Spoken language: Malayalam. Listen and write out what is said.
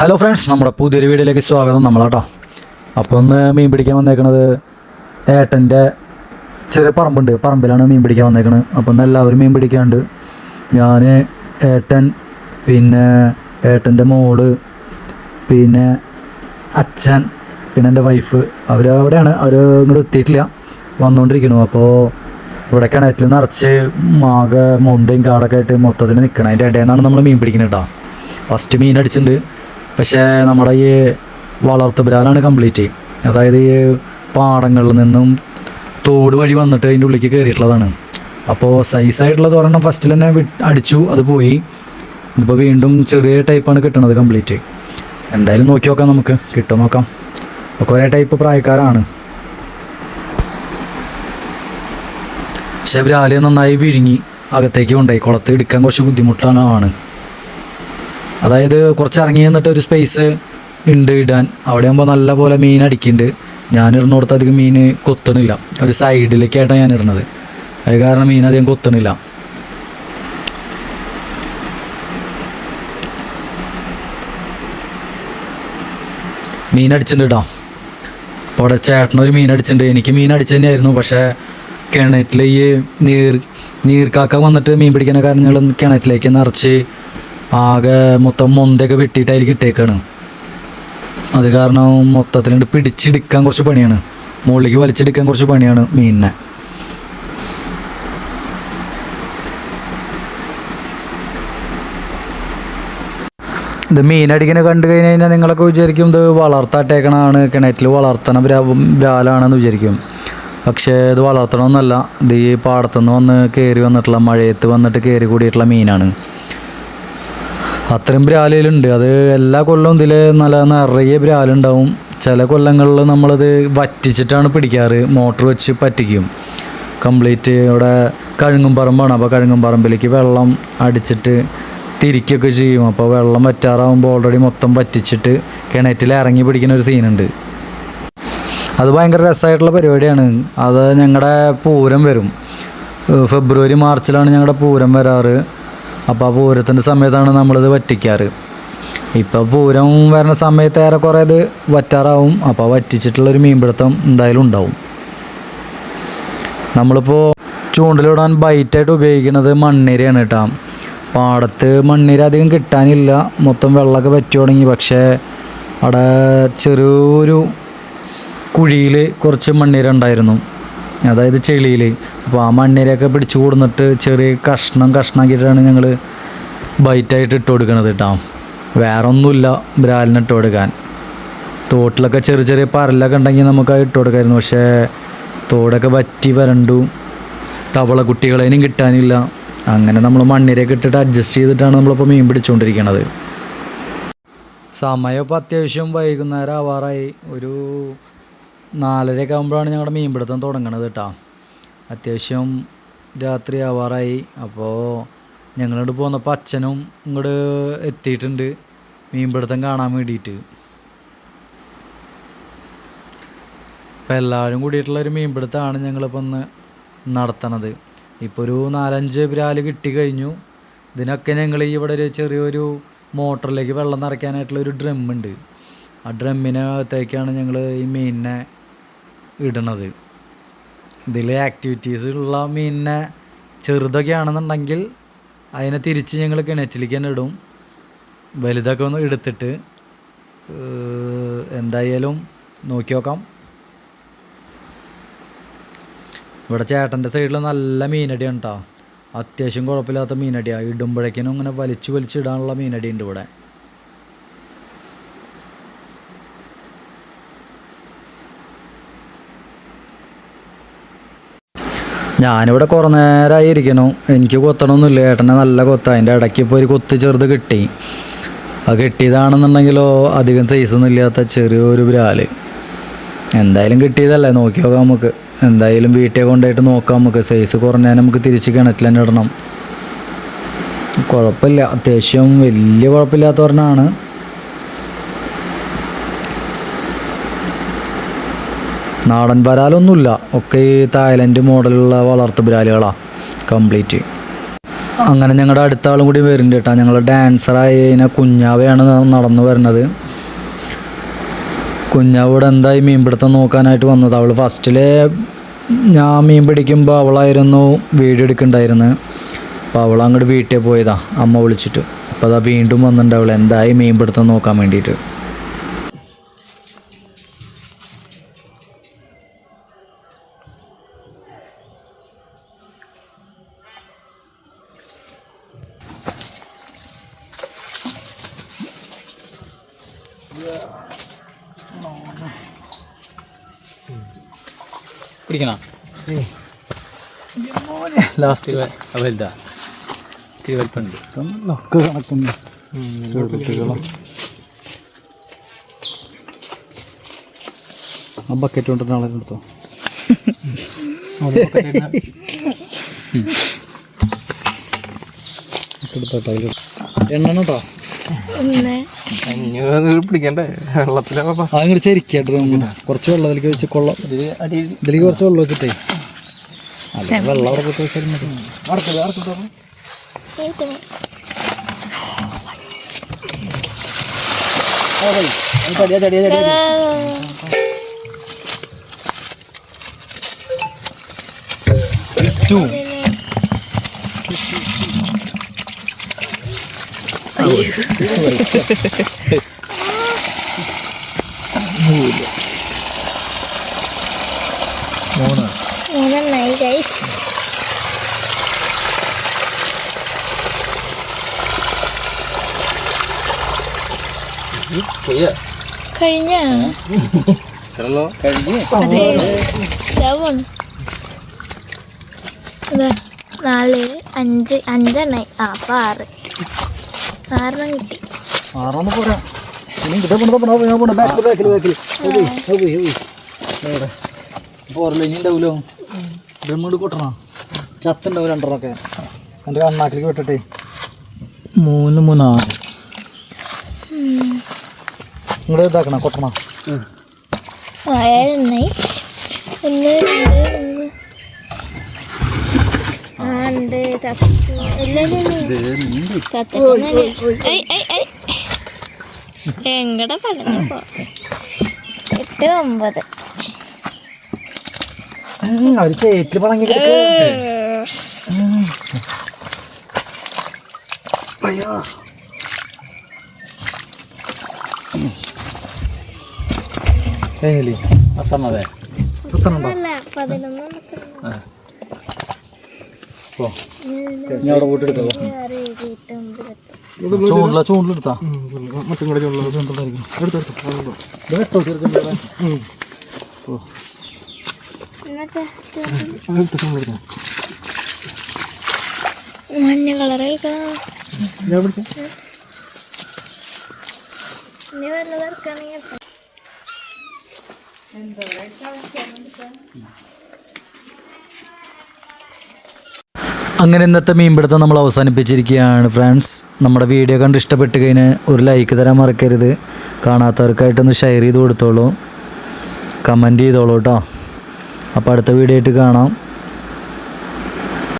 ഹലോ ഫ്രണ്ട്സ് നമ്മുടെ പുതിയൊരു വീഡിയോയിലേക്ക് സ്വാഗതം നമ്മളാട്ടോ. അപ്പോൾ ഒന്ന് മീൻ പിടിക്കാൻ വന്നേക്കണത് ഏട്ടന്റെ ചെറിയ പറമ്പുണ്ട്. പറമ്പിലാണ് മീൻ പിടിക്കാൻ വന്നേക്കണത് അപ്പം ഒന്ന് എല്ലാവരും മീൻ പിടിക്കാണ്ട് ഞാൻ ഏട്ടൻ പിന്നെ ഏട്ടന്റെ മോൾ പിന്നെ അച്ഛൻ പിന്നെ എന്റെ വൈഫ് അവർ അവിടെയാണ്. അവർ ഇങ്ങോട്ട് എത്തിയിട്ടില്ല. വന്നുകൊണ്ടിരിക്കണു അപ്പോൾ ഇവിടെ കിണറ്റിൽ നിറച്ച് മാകെ മൊന്തയും കാടൊക്കെ ആയിട്ട് മൊത്തത്തിൽ നിൽക്കണം അതിന്റെ ഇടയിൽ നിന്നാണ് നമ്മൾ മീൻ പിടിക്കുന്നത് കേട്ടോ. ഫസ്റ്റ് മീൻ അടിച്ചിട്ടുണ്ട്. പക്ഷേ നമ്മുടെ ഈ വളർത്തു ബ്രാനാണ് കംപ്ലീറ്റ്. അതായത് ഈ പാടങ്ങളിൽ നിന്നും തോട് വഴി വന്നിട്ട് അതിന്റെ ഉള്ളിലേക്ക് കയറിയിട്ടുള്ളതാണ്. അപ്പോൾ സൈസായിട്ടുള്ളത് ഒരെണ്ണം ഫസ്റ്റിൽ തന്നെ അടിച്ചു അത് പോയി. ഇതിപ്പോൾ വീണ്ടും ചെറിയ ടൈപ്പാണ് കിട്ടണത് കംപ്ലീറ്റ്. എന്തായാലും നോക്കി നോക്കാം നമുക്ക്. കിട്ടും നോക്കാം. അപ്പോൾ കുറേ ടൈപ്പ് പ്രായക്കാരാണ്. പക്ഷേ രാവിലെ നന്നായി വിഴുങ്ങി അകത്തേക്ക് കൊണ്ടുപോയി. കുളത്ത് എടുക്കാൻ കുറച്ച് ബുദ്ധിമുട്ടാണ് അതായത് കുറച്ച് ഇറങ്ങി നിന്നിട്ട് ഒരു സ്പേസ് ഉണ്ട് ഇടാൻ. അവിടെ ആകുമ്പോൾ നല്ല പോലെ മീൻ അടിക്കുന്നുണ്ട് ഞാൻ ഇടുന്നിടത്ത് അധികം മീൻ കൊത്തണില്ല ഒരു സൈഡിലേക്കായിട്ടാണ് ഞാൻ ഇരുന്നത് അത് കാരണം മീൻ അധികം കൊത്തണില്ല മീൻ അടിച്ചിട്ടുണ്ട് കേട്ടോ അവിടെ ചേട്ടനൊരു മീൻ അടിച്ചിട്ടുണ്ട് എനിക്ക് മീൻ അടിച്ചു തന്നെയായിരുന്നു പക്ഷേ കിണറ്റിൽ ഈ നീർ നീർക്കാക്ക വന്നിട്ട് മീൻ പിടിക്കുന്ന കാരണങ്ങൾ കിണറ്റിലേക്ക് നിറച്ച് ആകെ മൊത്തം മൊന്തൊക്കെ വെട്ടിയിട്ട് അതിൽ കിട്ടേക്കാണ് അത് കാരണം മൊത്തത്തിൽ പിടിച്ചെടുക്കാൻ കുറച്ച് പണിയാണ്. മുകളിലേക്ക് വലിച്ചെടുക്കാൻ കുറച്ച് പണിയാണ് മീനിനെ. ഇത് മീനടിക്കണ കണ്ടു കഴിഞ്ഞ് കഴിഞ്ഞാൽ നിങ്ങളൊക്കെ വിചാരിക്കും ഇത് വളർത്താട്ടേക്കണതാണ് കിണറ്റിൽ വളർത്തണ വ്യാലാണെന്ന് വിചാരിക്കും. പക്ഷേ ഇത് വളർത്തണമെന്നല്ല ഇത് ഈ പാടത്തുനിന്ന് വന്ന് കയറി വന്നിട്ടുള്ള മഴയത്ത് വന്നിട്ട് കയറി കൂടിയിട്ടുള്ള മീനാണ്. അത്രയും ബ്രാലുകളുണ്ട് അത് എല്ലാ കൊല്ലവും ഇതിൽ നല്ല നിറയെ ബ്രാലുണ്ടാവും ചില കൊല്ലങ്ങളിൽ നമ്മളത് വറ്റിച്ചിട്ടാണ് പിടിക്കാറ്. മോട്ടർ വെച്ച് പറ്റിക്കും. കംപ്ലീറ്റ് ഇവിടെ കഴുങ്ങും പറമ്പാണ്. അപ്പോൾ കഴുങ്ങും പറമ്പിലേക്ക് വെള്ളം അടിച്ചിട്ട് തിരിക്കുകയൊക്കെ ചെയ്യും. അപ്പോൾ വെള്ളം വറ്റാറാകുമ്പോൾ ഓൾറെഡി മൊത്തം വറ്റിച്ചിട്ട് കിണറ്റിൽ ഇറങ്ങി പിടിക്കുന്ന ഒരു സീനുണ്ട് അത് ഭയങ്കര രസമായിട്ടുള്ള പരിപാടിയാണ്. അത് ഞങ്ങളുടെ പൂരം വരും. ഫെബ്രുവരി മാർച്ചിലാണ് ഞങ്ങളുടെ പൂരം വരാറ്. അപ്പോൾ ആ പൂരത്തിന്റെ സമയത്താണ് നമ്മളിത് വറ്റിക്കാറ്. ഇപ്പോൾ പൂരം വരുന്ന സമയത്ത് ഏറെക്കുറെ ഇത് വറ്റാറാവും അപ്പോൾ വറ്റിച്ചിട്ടുള്ളൊരു മീൻപിടുത്തം എന്തായാലും ഉണ്ടാവും. നമ്മളിപ്പോൾ ചൂണ്ടിലിടാൻ ബൈറ്റായിട്ട് ഉപയോഗിക്കുന്നത് മണ്ണിരയാണ് കേട്ടോ. പാടത്ത് മണ്ണിര അധികം കിട്ടാനില്ല. മൊത്തം വെള്ളമൊക്കെ വറ്റി തുടങ്ങി. പക്ഷേ അവിടെ ചെറിയൊരു കുഴിയിൽ കുറച്ച് മണ്ണിര ഉണ്ടായിരുന്നു അതായത് ചെളിയിൽ അപ്പോൾ ആ മണ്ണിരയൊക്കെ പിടിച്ചു കൊടുന്നിട്ട് ചെറിയ കഷ്ണം കഷ്ണാക്കിയിട്ടാണ് ഞങ്ങൾ ബൈറ്റായിട്ട് ഇട്ട് കൊടുക്കണത് കേട്ടോ വേറെ ഒന്നുമില്ല ബ്രാലിന് ഇട്ട് കൊടുക്കാൻ. തോട്ടിലൊക്കെ ചെറിയ ചെറിയ പരലൊക്കെ ഉണ്ടെങ്കിൽ നമുക്ക് ഇട്ട് കൊടുക്കായിരുന്നു. പക്ഷേ തോടൊക്കെ വറ്റി വരണ്ടു. തവള കുട്ടികളേനും കിട്ടാനില്ല. അങ്ങനെ നമ്മൾ മണ്ണിരയൊക്കെ ഇട്ടിട്ട് അഡ്ജസ്റ്റ് ചെയ്തിട്ടാണ് നമ്മളിപ്പോൾ മീൻ പിടിച്ചുകൊണ്ടിരിക്കുന്നത് സമയം ഇപ്പോൾ അത്യാവശ്യം വൈകുന്നേരം ആവാറായി. ഒരു നാലരയൊക്കെ ആകുമ്പോഴാണ് ഞങ്ങളുടെ മീൻപിടുത്തം തുടങ്ങണത് കേട്ടോ അത്യാവശ്യം രാത്രി ആവാറായി. അപ്പോൾ ഞങ്ങളോട് പോന്നപ്പോൾ അച്ഛനും ഇങ്ങോട്ട് എത്തിയിട്ടുണ്ട്. മീൻപിടുത്തം കാണാൻ വേണ്ടിയിട്ട് അപ്പോൾ എല്ലാവരും കൂടിയിട്ടുള്ളൊരു മീൻപിടുത്തമാണ് ഞങ്ങളിപ്പോൾ ഒന്ന് നടത്തണത്. ഇപ്പോൾ ഒരു നാലഞ്ച് പ്രാൽ കിട്ടി കഴിഞ്ഞു. ഇതിനൊക്കെ ഞങ്ങൾ ഇവിടെ ഒരു ചെറിയൊരു മോട്ടറിലേക്ക് വെള്ളം നിറയ്ക്കാനായിട്ടുള്ള ഒരു ഡ്രം ഉണ്ട് ആ ഡ്രമ്മിനകത്തേക്കാണ് ഞങ്ങൾ ഈ മീനിനെ ഇടണത്. ഇതിൽ ആക്ടിവിറ്റീസ് ഉള്ള മീനിനെ ചെറുതൊക്കെ ആണെന്നുണ്ടെങ്കിൽ അതിനെ തിരിച്ച് ഞങ്ങൾ കിണറ്റിലേക്ക് തന്നെ ഇടും. വലുതൊക്കെ ഒന്ന് എടുത്തിട്ട് എന്തായാലും നോക്കി നോക്കാം. ഇവിടെ ചേട്ടന്റെ സൈഡിൽ നല്ല മീനടിയാണ് കേട്ടോ അത്യാവശ്യം കുഴപ്പമില്ലാത്ത മീനടിയാണ് ഇടുമ്പോഴേക്കിനും ഇങ്ങനെ വലിച്ചു വലിച്ച് ഇടാനുള്ള മീനടി ഉണ്ട് ഇവിടെ. ഞാനിവിടെ കുറേ നേരമായി ഇരിക്കണു എനിക്ക് കൊത്തണമൊന്നുമില്ല ഏട്ടനെ നല്ല കൊത്ത. അതിന്റെ ഇടയ്ക്ക് ഇപ്പോൾ ഒരു കൊത്ത് ചെറുത് കിട്ടി. അത് കിട്ടിയതാണെന്നുണ്ടെങ്കിലോ അധികം സൈസൊന്നും ഇല്ലാത്ത ചെറിയൊരു ബ്രാൽ എന്തായാലും കിട്ടിയതല്ലേ? നോക്കി നോക്കാം നമുക്ക്. എന്തായാലും വീട്ടിൽ കൊണ്ടുപോയിട്ട് നോക്കാം നമുക്ക്. സൈസ് കുറഞ്ഞാൽ നമുക്ക് തിരിച്ച് കിണറ്റിൽ തന്നെ ഇടണം. കുഴപ്പമില്ല. അത്യാവശ്യം വലിയ കുഴപ്പമില്ലാത്തവരനാണ്. നാടൻ വരാലൊന്നുമില്ല. ഒക്കെ തായ്ലൻഡ് മോഡലുള്ള വളർത്തു ബ്രാലുകളാണ് കംപ്ലീറ്റ്. അങ്ങനെ ഞങ്ങളുടെ അടുത്ത ആളും കൂടി വരുന്നുണ്ട് കേട്ടോ. ഞങ്ങൾ ഡാൻസറായി കുഞ്ഞാവയാണ് നടന്നു വരുന്നത് കുഞ്ഞാവ് ഇവിടെ എന്തായി മീൻപിടുത്തം നോക്കാനായിട്ട് വന്നത്? അവൾ ഫസ്റ്റിലെ ഞാൻ മീൻ പിടിക്കുമ്പോൾ അവളായിരുന്നു വീഡിയോ എടുക്കണ്ടായിരുന്നത് അപ്പോൾ അവൾ അങ്ങോട്ട് വീട്ടിൽ പോയതാ. അമ്മ വിളിച്ചിട്ട്. അപ്പോൾ അതാ വീണ്ടും വന്നിട്ടുണ്ട് അവൾ മീൻ മീൻപിടുത്തം നോക്കാൻ വേണ്ടിയിട്ട്. പിടിക്കണ. ലാസ്റ്റ് വലുതാ ഇത്തിരി വലിപ്പമുണ്ട്. ഒക്കെ കണക്കുണ്ട്. ആ ബക്കറ്റ് കൊണ്ടിട്ട് ആളെ എടുത്തോ എണ്ണ കേട്ടോ. ഇങ്ങനെ പിടിക്കണ്ടേ? വെള്ളത്തിലൊക്കെ അതങ്ങനെ ചരിക്കട്ടെ കുറച്ച് വെള്ളത്തിലേക്ക് വെച്ച് കൊള്ളാം. ഇതിലേക്ക് കുറച്ച് വെള്ളം വെച്ചിട്ടേ. അല്ല വെള്ളം അവിടെ കൊട്ടി വെച്ചാൽ മതി. ചടിയാ ചടിയാ ചടിയാ ടു മൂന്ന് മൂന്നെണ്ണായി ഗൈസ് കഴിഞ്ഞ നാല് അഞ്ച് അഞ്ചെണ്ണായി ആ അപ്പം ആറ് ആറെണ്ണം കിട്ടി. പോരാ. ഇനി പോണ? ബാക്കിൽ ബാക്കിൽ പോരല്ലോ ഉണ്ടാവില്ലോ കൊട്ടണ? ചത്തുണ്ടാവും രണ്ടെണ്ണമൊക്കെ. എന്റെ കണ്ണാക്കിലേക്ക് വിട്ടട്ടെ. മൂന്ന് മൂന്നാ ഇങ്ങോട്ട് ഇതാക്കണ? കൊട്ടണ? ഒന്ന് രണ്ട് ഉണ്ട് എങ്ങടെ പറഞ്ഞു? എട്ട് ഒമ്പത്. അവർ ചേറ്റിൽ പണങ്ങി കഴിഞ്ഞില്ലേ അത്തമ്മതേ അല്ല? പതിനൊന്ന് ഞാൻ അവിടെ പോയിട്ട് എടുക്കാം ചൂണ്ടില ചൂണ്ടിലെടുത്താ? മറ്റും കൂടെ ചുള്ള എടുത്തോ ചെറുക്കന്റെ എന്നൊക്കെ ചുള്ള മഞ്ഞ കളർ കഴിക്കണം ഞാൻ പിടിച്ചേ ഇനി വല്ലതും ഇറക്കുകയാണെങ്കിൽ അങ്ങനെ ഇന്നത്തെ മീൻപിടുത്തം നമ്മൾ അവസാനിപ്പിച്ചിരിക്കുകയാണ് ഫ്രണ്ട്സ് നമ്മുടെ വീഡിയോ കണ്ട് ഇഷ്ടപ്പെട്ട് കഴിഞ്ഞാൽ ഒരു ലൈക്ക് തരാൻ മറക്കരുത്. കാണാത്തവർക്കായിട്ടൊന്ന് ഷെയർ ചെയ്ത് കൊടുത്തോളൂ. കമന്റ് ചെയ്തോളൂ കേട്ടോ അപ്പോൾ അടുത്ത വീഡിയോ ആയിട്ട് കാണാം.